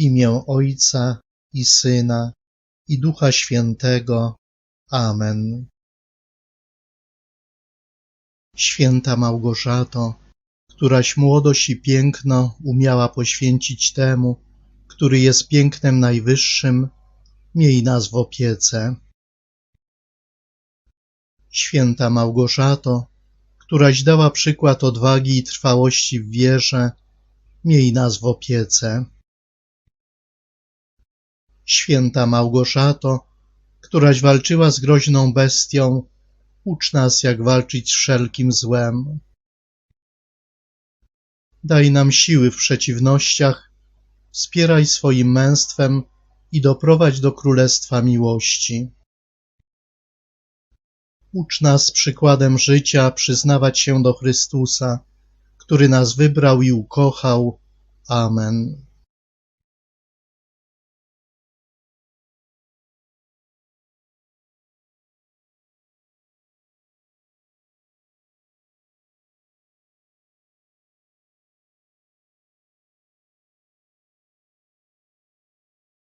imię Ojca i Syna i Ducha Świętego. Amen. Święta Małgorzato, któraś młodość i piękno umiała poświęcić temu, który jest pięknem najwyższym, miej nas w opiece. Święta Małgorzato, któraś dała przykład odwagi i trwałości w wierze, miej nas w opiece. Święta Małgorzato, któraś walczyła z groźną bestią, ucz nas, jak walczyć z wszelkim złem. Daj nam siły w przeciwnościach, wspieraj swoim męstwem i doprowadź do królestwa miłości. Ucz nas przykładem życia przyznawać się do Chrystusa, który nas wybrał i ukochał. Amen.